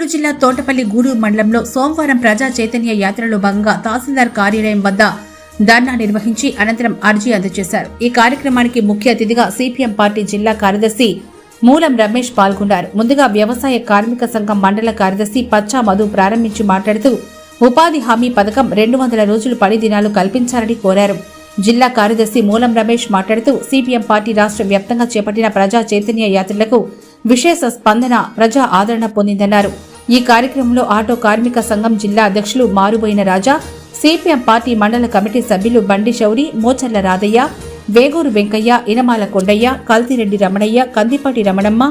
నెల్లూరు జిల్లా తోటపల్లి గూడూరు మండలంలో సోమవారం ప్రజా చైతన్య యాత్రలో భాగంగా తహసీల్దార్ కార్యాలయం వద్ద ధర్నా నిర్వహించి అనంతరం అర్జీ అందజేశారు. ఈ కార్యక్రమానికి ముఖ్య అతిథిగా సిపిఎం పార్టీ జిల్లా కార్యదర్శి మూలం రమేష్ పాల్గొన్నారు. ముందుగా వ్యవసాయ కార్మిక సంఘం మండల కార్యదర్శి పచ్చా మధు ప్రారంభించి మాట్లాడుతూ ఉపాధి హామీ పథకం రెండు వందల రోజులు పని దినాలు కల్పించాలని కోరారు. జిల్లా కార్యదర్శి మూలం రమేష్ మాట్లాడుతూ సిపిఎం పార్టీ రాష్ట్ర వ్యాప్తంగా చేపట్టిన ప్రజా చైతన్య యాత్రలకు విశేష స్పందన ప్రజా ఆదరణ పొందిందన్నారు. ఈ కార్యక్రమంలో ఆటో కార్మిక సంఘం జిల్లా అధ్యక్షులు Maruboina Raja CPM party mandal committee సభ్యులు బండి శౌరి మోచర్ల రాధయ్య వేగూరు వెంకయ్య ఇనమాల కొండయ్య కల్తిరెడ్డి రమణయ్య కందిపాటి రమణమ్మ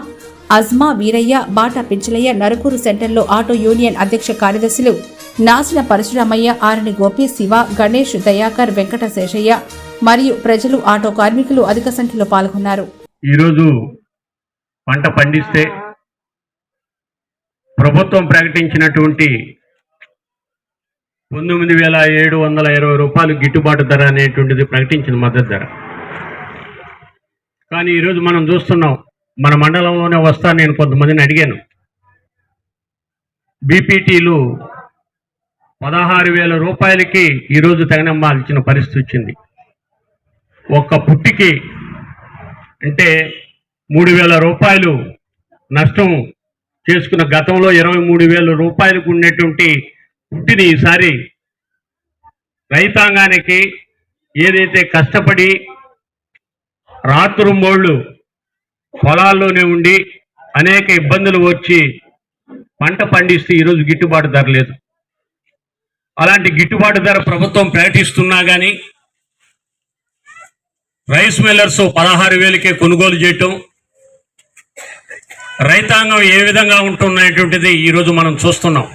అజ్మా వీరయ్య బాటా పెంచలయ్య నరకూరు సెంటర్లో ఆటో యూనియన్ అధ్యక్ష కార్యదర్శులు నాసిన పరశురామయ్య ఆరణి గోపి శివ గణేష్ దయాకర్ వెంకట శేషయ్య మరియు ప్రజలు ఆటో కార్మికులు అధిక సంఖ్యలో పాల్గొన్నారు. ఈరోజు పంట పండిస్తే ప్రభుత్వం ప్రకటించినటువంటి పంతొమ్మిది వేల ఏడు వందల ఇరవై రూపాయలు గిట్టుబాటు ధర అనేటువంటిది ప్రకటించిన మద్దతు ధర. కానీ ఈరోజు మనం చూస్తున్నాం మన మండలంలోనే వస్తా నేను కొంతమందిని అడిగాను. బీపీటీలు పదహారు వేల రూపాయలకి ఈరోజు తెగనమ్మాల్సిన పరిస్థితి వచ్చింది. ఒక్క పుట్టికి అంటే మూడు వేల రూపాయలు నష్టం చేసుకున్న గతంలో ఇరవై మూడు వేల రూపాయలకు ఉన్నటువంటి పుట్టిని ఈసారి రైతాంగానికి ఏదైతే కష్టపడి రాత్రుంబోళ్ళు పొలాల్లోనే ఉండి అనేక ఇబ్బందులు వచ్చి పంట పండిస్తే ఈరోజు గిట్టుబాటు ధర లేదు. అలాంటి గిట్టుబాటు ధర ప్రభుత్వం ప్రకటిస్తున్నా కానీ రైస్ మిల్లర్స్ పదహారు వేలకే కొనుగోలు చేయటం రైతాంగం ఏ విధంగా ఉంటున్నటువంటిది ఈరోజు మనం చూస్తున్నాం.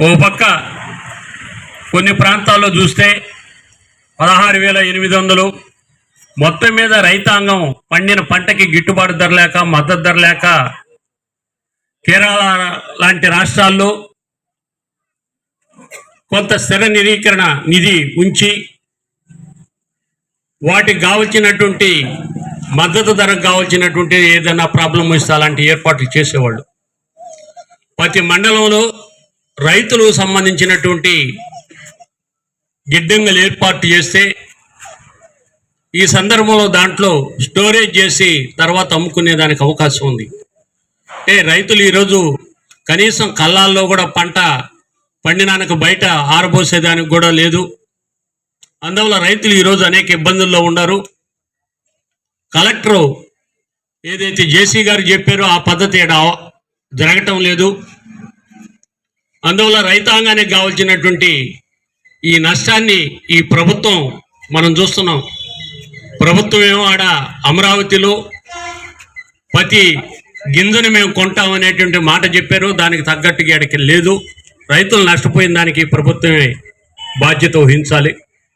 ఓ పక్క కొన్ని ప్రాంతాల్లో చూస్తే పదహారు వేల ఎనిమిది వందలు మొత్తం మీద రైతాంగం పండిన పంటకి గిట్టుబాటు ధర లేక మద్దతు ధర లేక కేరళ లాంటి రాష్ట్రాల్లో కొంత స్థిర నిరీకరణ నిధి ఉంచి వాటికి కావలసినటువంటి మద్దతు ధరకు కావాల్సినటువంటి ఏదైనా ప్రాబ్లం వస్తే అలాంటి ఏర్పాట్లు చేసేవాళ్ళు. ప్రతి మండలంలో రైతులకు సంబంధించినటువంటి గిడ్డంగులు ఏర్పాటు చేస్తే ఈ సందర్భంలో దాంట్లో స్టోరేజ్ చేసి తర్వాత అమ్ముకునే దానికి అవకాశం ఉంది. అంటే రైతులు ఈరోజు కనీసం కళ్ళాల్లో కూడా పంట పండినానికి బయట ఆరబోసేదానికి కూడా లేదు. అందువల్ల రైతులు ఈరోజు అనేక ఇబ్బందుల్లో ఉన్నారు. కలెక్టరు ఏదైతే జేసీ గారు చెప్పారో ఆ పద్ధతి జరగటం లేదు. అందువల్ల రైతాంగానికి కావాల్సినటువంటి ఈ నష్టాన్ని ఈ ప్రభుత్వం మనం చూస్తున్నాం. ప్రభుత్వం ఏమో ఆడ అమరావతిలో ప్రతి గింజను మేము కొంటాం అనేటువంటి మాట చెప్పారు. దానికి తగ్గట్టుగా ఆడికి లేదు. రైతులు నష్టపోయిన దానికి ప్రభుత్వమే బాధ్యత వహించాలి.